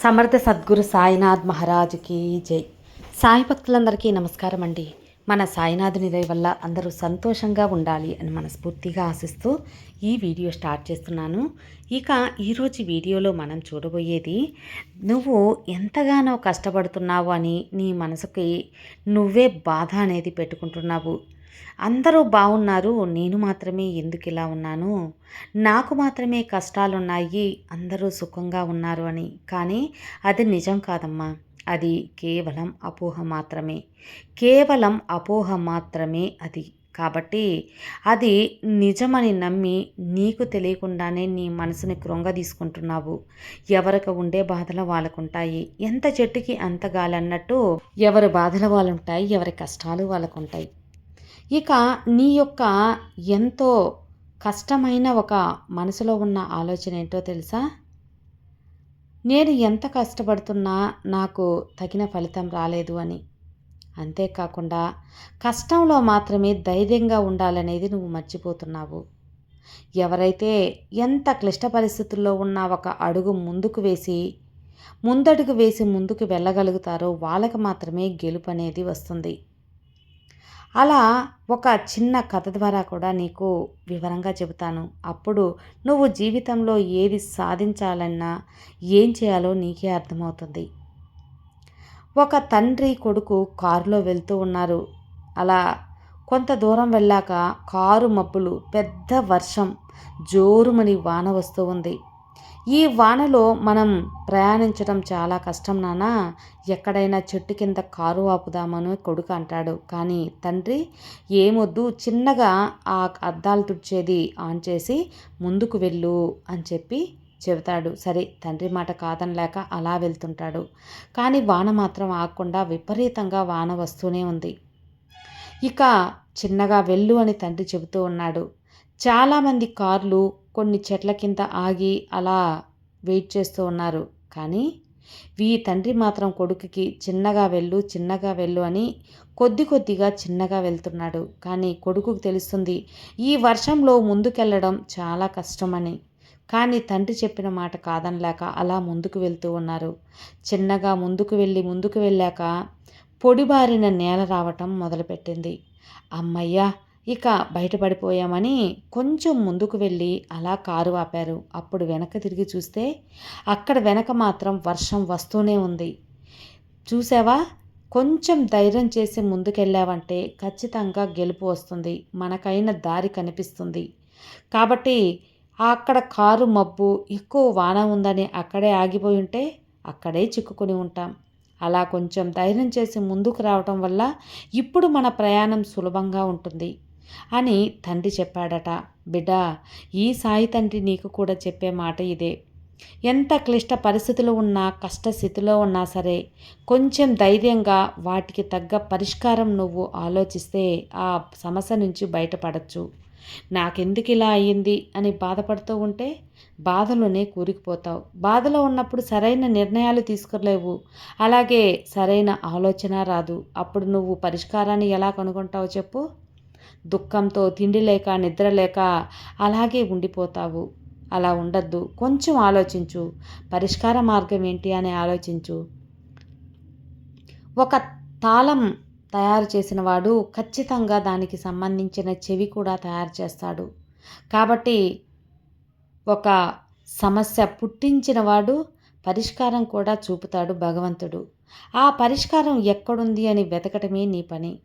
సమర్థ సద్గురు సాయినాథ్ మహారాజుకి జై. సాయి భక్తులందరికీ నమస్కారం అండి. మన సాయినాథుని దయ వల్ల అందరూ సంతోషంగా ఉండాలి అని మనస్ఫూర్తిగా ఆశిస్తూ ఈ వీడియో స్టార్ట్ చేస్తున్నాను. ఇక ఈరోజు వీడియోలో మనం చూడబోయేది నువ్వు ఎంతగానో కష్టపడుతున్నావు అని నీ మనసుకి నువ్వే బాధ అనేది పెట్టుకుంటున్నావు. అందరూ బాగున్నారు నేను మాత్రమే ఎందుకు ఇలా ఉన్నాను? నాకు మాత్రమే కష్టాలున్నాయి అందరూ సుఖంగా ఉన్నారు అని. కానీ అది నిజం కాదమ్మా. అది కేవలం అపోహ మాత్రమే. కేవలం అపోహ మాత్రమే అది. కాబట్టి అది నిజమని నమ్మి నీకు తెలియకుండానే నీ మనసుని కృంగ తీసుకుంటున్నావు ఎవరికి ఉండే బాధలు వాళ్ళకుంటాయి. ఎంత చెట్టుకి అంత గాలన్నట్టు ఎవరి బాధలు వాళ్ళుంటాయి ఎవరి కష్టాలు వాళ్ళకుంటాయి. ఇక నీ యొక్క ఎంతో కష్టమైన ఒక మనసులో ఉన్న ఆలోచన ఏంటో తెలుసా? నేను ఎంత కష్టపడుతున్నా నాకు తగిన ఫలితం రాలేదు అని. అంతేకాకుండా కష్టంలో మాత్రమే ధైర్యంగా ఉండాలనేది నువ్వు మర్చిపోతున్నావు. ఎవరైతే ఎంత క్లిష్ట పరిస్థితుల్లో ఉన్న ఒక అడుగు ముందుకు వేసి ముందడుగు వేసి ముందుకు వెళ్ళగలుగుతారో వాళ్ళకి మాత్రమే గెలుపు అనేది వస్తుంది. అలా ఒక చిన్న కథ ద్వారా కూడా నీకు వివరంగా చెబుతాను. అప్పుడు నువ్వు జీవితంలో ఏది సాధించాలన్నా ఏం చేయాలో నీకే అర్థమవుతుంది. ఒక తండ్రి కొడుకు కారులో వెళ్తూ ఉన్నారు. అలా కొంత దూరం వెళ్ళాక కారు మబ్బులు పెద్ద వర్షం జోరుమని వాన వస్తూ ఉంది. ఈ వానలో మనం ప్రయాణించడం చాలా కష్టం నానా ఎక్కడైనా చెట్టు కింద కారు ఆపుదామని కొడుకు అంటాడు. కానీ తండ్రి ఏమొద్దు చిన్నగా ఆ అద్దాలు తుడిచేది ఆన్ చేసి ముందుకు వెళ్ళు అని చెప్పి చెబుతాడు. సరే తండ్రి మాట కాదనలేక అలా వెళ్తుంటాడు. కానీ వాన మాత్రం ఆగకుండా విపరీతంగా వాన వస్తూనే ఉంది. ఇక చిన్నగా వెళ్ళు అని తండ్రి చెబుతూ ఉన్నాడు. చాలామంది కార్లు కొన్ని చెట్ల కింద ఆగి అలా వెయిట్ చేస్తూ ఉన్నారు. కానీ వీ తండ్రి మాత్రం కొడుకుకి చిన్నగా వెళ్ళు చిన్నగా వెళ్ళు అని కొద్ది కొద్దిగా చిన్నగా వెళ్తున్నాడు. కానీ కొడుకుకు తెలుస్తుంది ఈ వర్షంలో ముందుకెళ్ళడం చాలా కష్టమని. కానీ తండ్రి చెప్పిన మాట కాదనలేక అలా ముందుకు వెళ్తూ ఉన్నారు. చిన్నగా ముందుకు వెళ్ళి ముందుకు వెళ్ళాక పొడిబారిన నేల రావటం మొదలుపెట్టింది. అమ్మయ్యా ఇక బయటపడిపోయామని కొంచెం ముందుకు వెళ్ళి అలా కారు ఆపారు. అప్పుడు వెనక తిరిగి చూస్తే అక్కడ వెనక మాత్రం వర్షం వస్తూనే ఉంది. చూసావా? కొంచెం ధైర్యం చేసి ముందుకెళ్ళావంటే ఖచ్చితంగా గెలుపు వస్తుంది. మనకైన దారి కనిపిస్తుంది. కాబట్టి అక్కడ కారు మబ్బు ఎక్కువ వాన ఉందని అక్కడే ఆగిపోయి ఉంటే అక్కడే చిక్కుకొని ఉంటాం. అలా కొంచెం ధైర్యం చేసి ముందుకు రావటం వల్ల ఇప్పుడు మన ప్రయాణం సులభంగా ఉంటుంది. అని తండ్రి చెప్పాడట. బిడ్డ ఈ సాయి తండ్రి నీకు కూడా చెప్పే మాట ఇదే. ఎంత క్లిష్ట పరిస్థితులు ఉన్నా కష్టస్థితిలో ఉన్నా సరే కొంచెం ధైర్యంగా వాటికి తగ్గ పరిష్కారం నువ్వు ఆలోచిస్తే ఆ సమస్య నుంచి బయటపడచ్చు. నాకెందుకు ఇలా అయ్యింది? అని బాధపడుతూ ఉంటే బాధలోనే కూరికిపోతావు. బాధలో ఉన్నప్పుడు సరైన నిర్ణయాలు తీసుకోలేవు అలాగే సరైన ఆలోచన రాదు. అప్పుడు నువ్వు పరిష్కారాన్ని ఎలా కనుగొంటావు చెప్పు. దుఃఖంతో తిండి లేక నిద్ర లేక అలాగే ఉండిపోతావు. అలా ఉండద్దు. కొంచెం ఆలోచించు. పరిష్కార మార్గం ఏంటి అని ఆలోచించు. ఒక తాళం తయారు చేసిన వాడు ఖచ్చితంగా దానికి సంబంధించిన చెవి కూడా తయారు చేస్తాడు. కాబట్టి ఒక సమస్య పుట్టించిన వాడు పరిష్కారం కూడా చూపుతాడు భగవంతుడు. ఆ పరిష్కారం ఎక్కడుంది అని వెతకటమే నీ పని.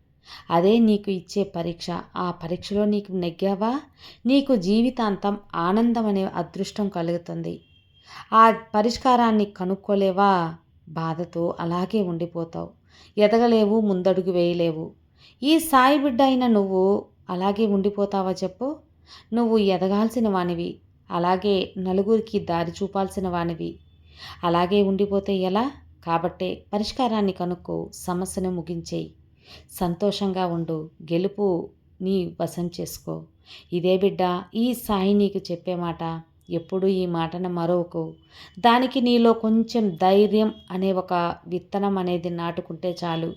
అదే నీకు ఇచ్చే పరీక్ష. ఆ పరీక్షలో నీకు నెగ్గావా? నీకు జీవితాంతం ఆనందం అనే అదృష్టం కలుగుతుంది. ఆ పరిష్కారాన్ని కనుక్కోలేవా? బాధతో అలాగే ఉండిపోతావు. ఎదగలేవు ముందడుగు వేయలేవు. ఈ సాయి బిడ్డ అయిన నువ్వు అలాగే ఉండిపోతావా చెప్పు? నువ్వు ఎదగాల్సిన వానివి. అలాగే నలుగురికి దారి చూపాల్సిన వానివి. అలాగే ఉండిపోతే ఎలా? కాబట్టే పరిష్కారాన్ని కనుక్కో. సమస్యను ముగించేయి. సంతోషంగా ఉండు. గెలుపు నీ వశం చేసుకో. ఇదే బిడ్డ ఈ సాయి నీకు చెప్పే మాట. ఎప్పుడు ఈ మాటను మరవకు. దానికి నీలో కొంచెం ధైర్యం అనే ఒక విత్తనం అనేది నాటుకుంటే చాలు.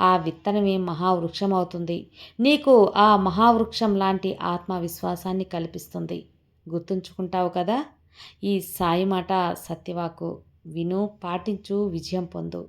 ఆ విత్తనమే మహావృక్షం అవుతుంది నీకు ఆ మహావృక్షం లాంటి ఆత్మవిశ్వాసాన్ని కల్పిస్తుంది. గుర్తుంచుకుంటావు కదా? ఈ సాయి మాట సత్యవాకు విను పాటించు విజయం పొందు.